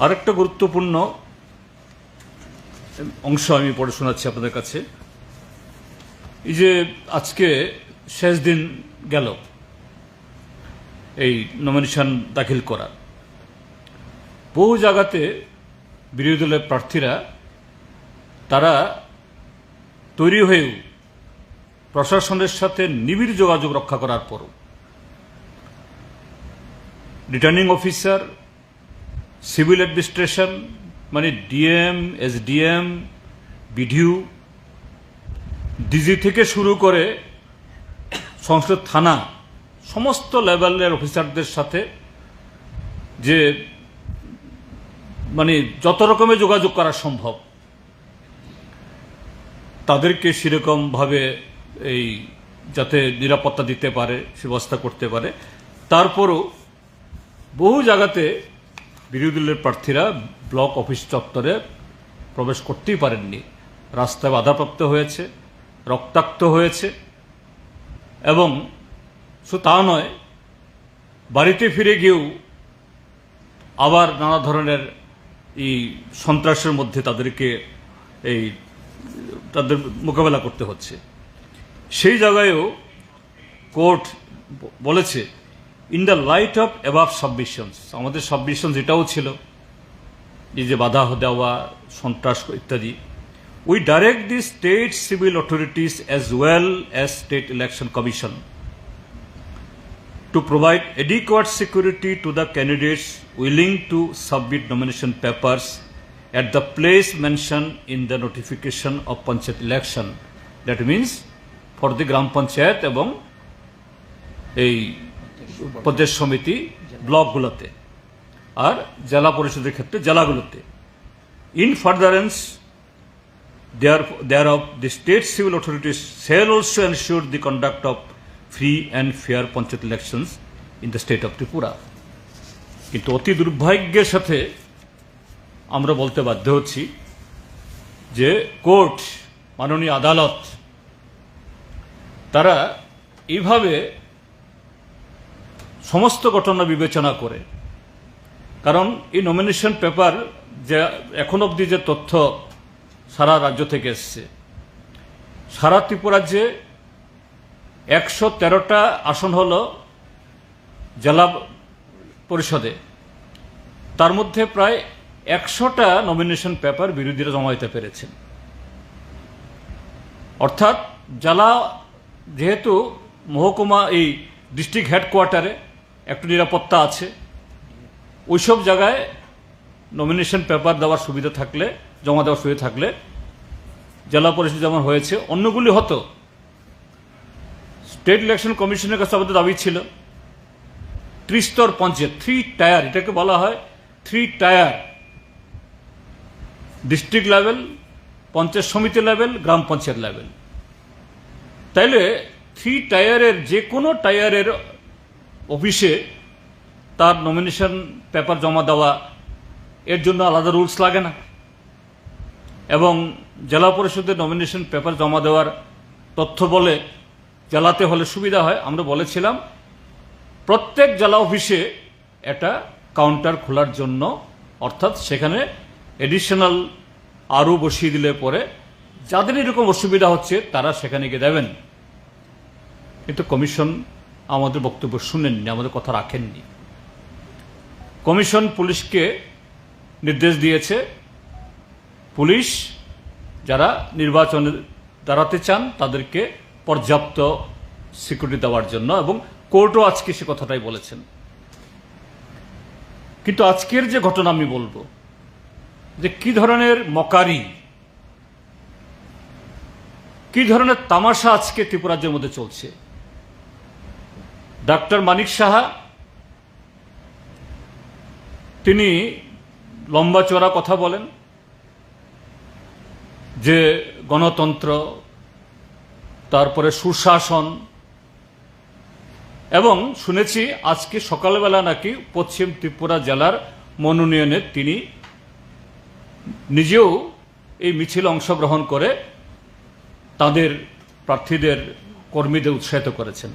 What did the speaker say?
আরেকটা গুরুত্বপূর্ণ অংশ আমি পড়ে শোনাচ্ছি আপনাদের কাছে। এই যে আজকে শেষ দিন গেল, এই নমিনেশন দাখিল করার বহু জায়গাতে বিরোধী দলের প্রার্থীরা, তারা তৈরি হয়েও প্রশাসনের সাথে নিবিড় যোগাযোগ রক্ষা করার পরও। রিটার্নিং অফিসার সিভিল অ্যাডমিনিস্ট্রেশন মানে ডিএম, এসডিএম, বিডিউ, ডিজি থেকে শুরু করে সংসদ থানা, সমস্ত লেভেলের অফিসারদের সাথে যে মানে যত রকমের যোগাযোগ করা সম্ভব, তাদেরকে সেরকমভাবে এই যাতে নিরাপত্তা দিতে পারে সে ব্যবস্থা করতে পারে। তারপরও বহু জায়গাতে বিরোধী দলের প্রার্থীরা ব্লক অফিস চত্বরে প্রবেশ করতেই পারেননি। রাস্তায় বাধাপ্রাপ্ত হয়েছে, রক্তাক্ত হয়েছে এবং শুধু তা নয়, বাড়িতে ফিরে গিয়েও আবার নানা ধরনের এই সন্ত্রাসের মধ্যে তাদেরকে এই তাদের মোকাবেলা করতে হচ্ছে। সেই জায়গায়ও কোর্ট বলেছে in the light of above submissions আমাদের সাবমিশনস এটাও ছিল, এই যে বাধা দেওয়া, সন্ত্রাস ইত্যাদি। We direct the state civil authorities as well as state election commission to provide adequate security to the candidates willing to submit nomination papers at the place mention in the notification of panchayat election that means for the gram panchayat এবং এই প্রদেশ সমিতি ব্লকগুলোতে আর জেলা পরিষদের ক্ষেত্রে জেলাগুলোতে। In furtherance there thereof the state civil authorities shall also ensure the conduct of free and fair panchayat elections in the state of Tripura কিন্তু অতি দুর্ভাগ্যের সাথে আমরা বলতে বাধ্য হচ্ছি যে কোর্ট, মাননীয় আদালত, তারা এইভাবে সমস্ত ঘটনা বিবেচনা করে। কারণ এই নমিনেশন পেপার যে এখন অবধি যে তথ্য সারা রাজ্য থেকে এসছে, সারা ত্রিপুরাজ্যে একশো তেরোটা আসন হল জেলা পরিষদে, তার মধ্যে প্রায় একশোটা নমিনেশন পেপার বিরোধীরা জমা দিতে পেরেছেন অর্থাৎ জেলা যেহেতু মহকুমা এই ডিস্ট্রিক্ট হেডকোয়ার্টারে একটু নিরাপত্তা আছে। ওইসব জায়গায় নমিনেশন পেপার দেওয়ার সুবিধা থাকলে, জমা দেওয়ার সুবিধা থাকলে, জেলা পরিষদ যেমন হয়েছে, অন্যগুলি হতো। স্টেট ইলেকশন কমিশনের কাছে আমাদের দাবি ছিল, ত্রিস্তর পঞ্চায়েত থ্রি টায়ার এটাকে বলা হয় three tier district level panchayat samiti level gram panchayat level তাইলে থ্রি টায়ারের যে কোনো টায়ারের অফিসে তার নমিনেশন পেপার জমা দেওয়া, এর জন্য আলাদা রুলস লাগে না। এবং জেলা পরিষদের নমিনেশন পেপার জমা দেওয়ার তথ্য বলে জেলাতে হলে সুবিধা হয়, আমরা বলেছিলাম, প্রত্যেক জেলা অফিসে একটা কাউন্টার খোলার জন্য, অর্থাৎ সেখানে এডিশনাল আরও বসিয়ে দিলে পরে যাদের এরকম অসুবিধা হচ্ছে, তারা সেখানে গিয়ে দেবেন। কিন্তু কমিশন আমাদের বক্তব্য শুনেননি, আমাদের কথা রাখেননি। কমিশন পুলিশকে নির্দেশ দিয়েছে, পুলিশ যারা নির্বাচনে দাঁড়াতে চান তাদেরকে পর্যাপ্ত সিকিউরিটি দেওয়ার জন্য এবং কোর্টও আজকে সে কথাটাই বলেছেন। কিন্তু আজকের যে ঘটনা আমি বলব, যে কি ধরনের মকারি, কি ধরনের তামাশা আজকে ত্রিপুরাজ্যের মধ্যে চলছে ডাক্তার মানিক সাহা, তিনি লম্বা চড়া কথা বলেন যে গণতন্ত্র, তারপরে সুশাসন, এবং শুনেছি আজকে সকালবেলা নাকি পশ্চিম ত্রিপুরা জেলার মনোনয়নে তিনি নিজেও এই মিছিলে অংশগ্রহণ করে তাদের প্রার্থীদের কর্মীদের উৎসাহিত করেছেন।